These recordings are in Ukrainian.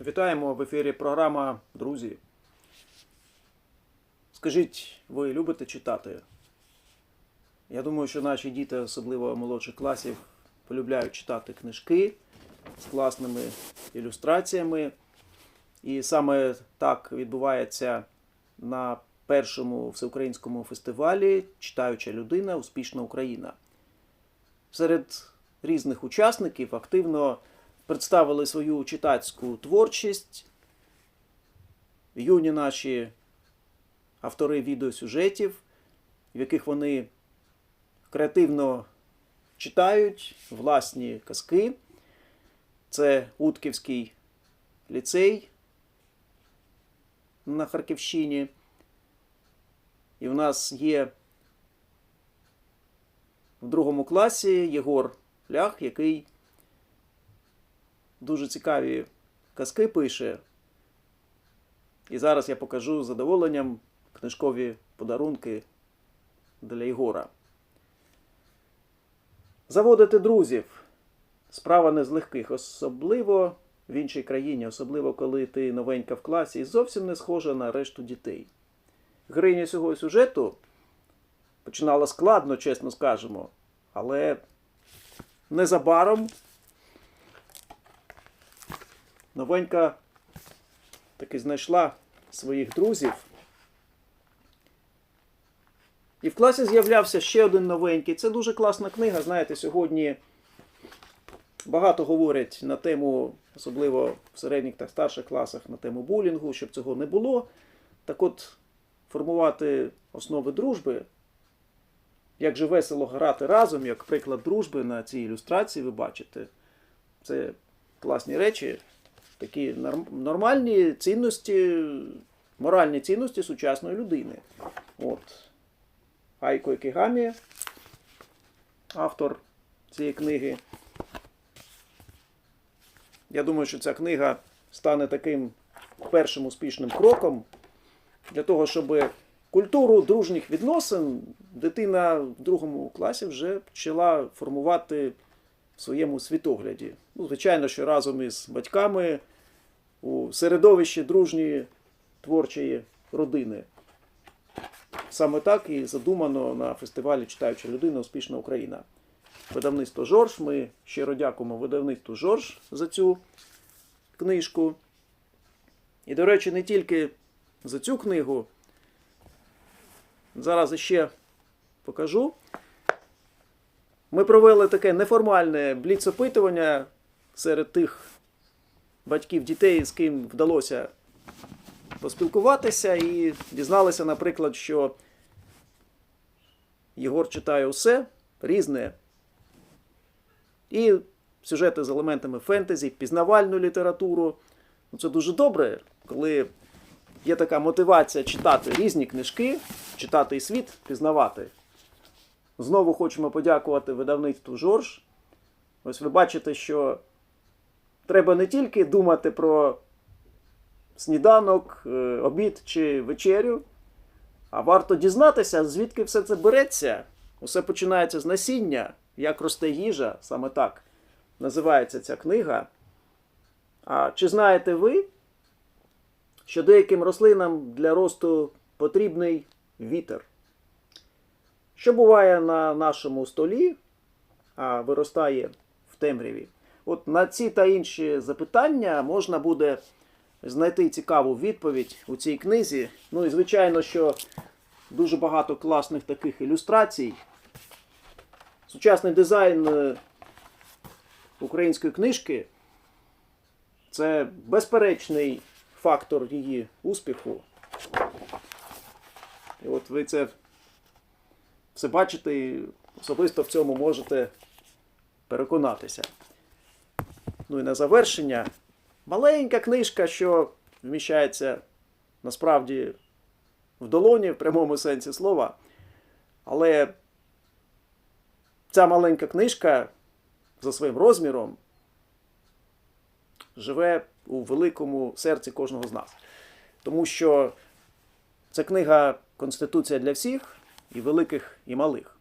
Вітаємо в ефірі програма Друзі. Скажіть, ви любите читати? Я думаю, що наші діти, особливо молодших класів, полюбляють читати книжки з класними ілюстраціями. І саме так відбувається на першому всеукраїнському фестивалі Читаюча людина Успішна Україна. Серед різних учасників активно представили свою читацьку творчість. Юні наші автори відеосюжетів, в яких вони креативно читають власні казки. Це Утківський ліцей на Харківщині. І в нас є в другому класі Єгор Лях, який дуже цікаві казки пише. І зараз я покажу з задоволенням книжкові подарунки для Єгора. Заводити друзів справа не з легких, особливо в іншій країні, особливо коли ти новенька в класі і зовсім не схожа на решту дітей. Героїня цього сюжету починала складно, чесно скажемо, але незабаром новенька таки знайшла своїх друзів. І в класі з'являвся ще один новенький. Це дуже класна книга. Знаєте, сьогодні багато говорять на тему, особливо в середніх та старших класах, на тему булінгу, щоб цього не було. Так от, формувати основи дружби, як же весело грати разом, як приклад дружби на цій ілюстрації, ви бачите, це класні речі, такі нормальні цінності, моральні цінності сучасної людини. От. Айко Ікігамі, автор цієї книги. Я думаю, що ця книга стане таким першим успішним кроком для того, щоб культуру дружніх відносин дитина в другому класі вже почала формувати в своєму світогляді. Ну, звичайно, що разом із батьками у середовищі дружньої творчої родини. Саме так і задумано на фестивалі Читаюча людина Успішна Україна. Видавництво Жорж. Ми щиро дякуємо видавництву Жорж за цю книжку. І, до речі, не тільки за цю книгу. Зараз ще покажу. Ми провели таке неформальне бліц-опитування серед тих батьків дітей, з ким вдалося поспілкуватися, і дізналися, наприклад, що Єгор читає усе різне. І сюжети з елементами фентезі, пізнавальну літературу. Ну, Це дуже добре, коли є така мотивація читати різні книжки, читати і світ, пізнавати. Знову хочемо подякувати видавництву Жорж. Ось ви бачите, що треба не тільки думати про сніданок, е, обід чи вечерю, а варто дізнатися, звідки все це береться. Усе починається з насіння, як росте їжа, саме так називається ця книга. А чи знаєте ви, що деяким рослинам для росту потрібний вітер? Що буває на нашому столі, а виростає в темряві? От на ці та інші запитання можна буде знайти цікаву відповідь у цій книзі. Ну і звичайно, що дуже багато класних таких ілюстрацій. Сучасний дизайн е, української книжки це безперечний фактор її успіху. І от ви це все бачите особисто в цьому можете переконатися. Ну і на завершення маленька книжка, що вміщається насправді в долоні, в прямому сенсі слова. Але ця маленька книжка за своїм розміром живе у великому серці кожного з нас. Тому що це книга Конституція для всіх, і великих, і малих.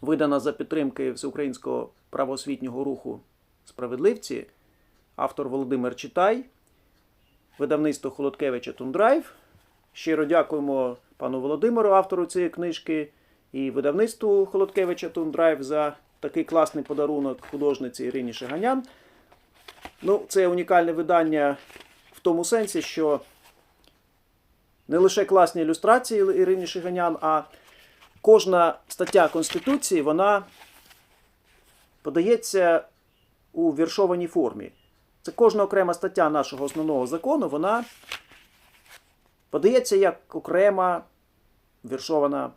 Видана за підтримки Всеукраїнського правоосвітнього руху справедливці автор Володимир Читай, видавництво Холодкевича Тундрайв. Щиро дякуємо пану Володимиру, автору цієї книжки, і видавництву Холодкевича Тундрайв за такий класний подарунок художниці Ірині Шиганян. Ну, це унікальне видання в тому сенсі, що не лише класні ілюстрації Ірині Шиганян, а кожна стаття Конституції вона подається у віршованій формі. Це кожна окрема стаття нашого основного закону, вона подається як окрема віршована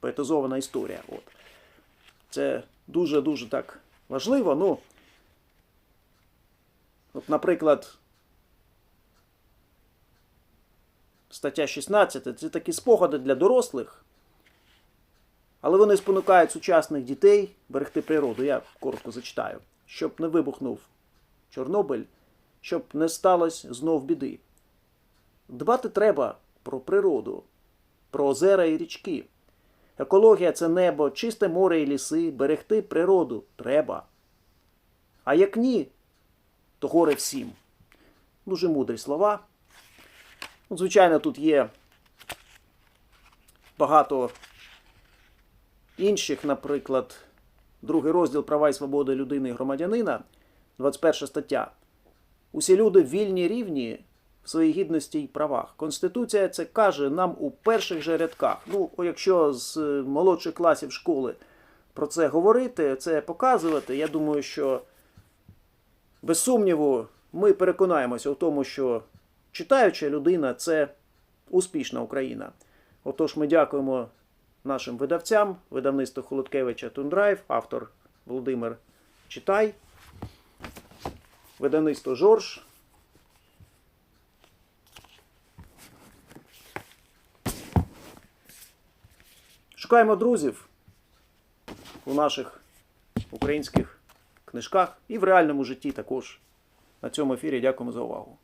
поетизована історія. От. Це дуже-дуже так важливо. Ну, от, наприклад, стаття 16 це такі спогади для дорослих, але вони спонукають сучасних дітей берегти природу. Я коротко зачитаю. Щоб не вибухнув Чорнобиль, щоб не сталося знов біди. Дбати треба про природу, про озера і річки. Екологія це небо, чисте море і ліси, берегти природу треба. А як ні, то горе всім. Дуже мудрі слова. Ну, звичайно, тут є багато інших, наприклад, другий розділ права і свободи людини і громадянина, 21 стаття. Усі люди вільні рівні в своїй гідності і правах. Конституція це каже нам у перших же рядках. Ну, якщо з е, молодших класів школи про це говорити, це показувати, я думаю, що без сумніву ми переконаємося у тому, що читаюча людина це успішна Україна. Отож, ми дякуємо нашим видавцям, видавництво Холодкевича Тундрайв, автор Володимир Читай, видавництво Жорж. Шукаємо друзів у наших українських книжках і в реальному житті також. На цьому ефірі дякуємо за увагу.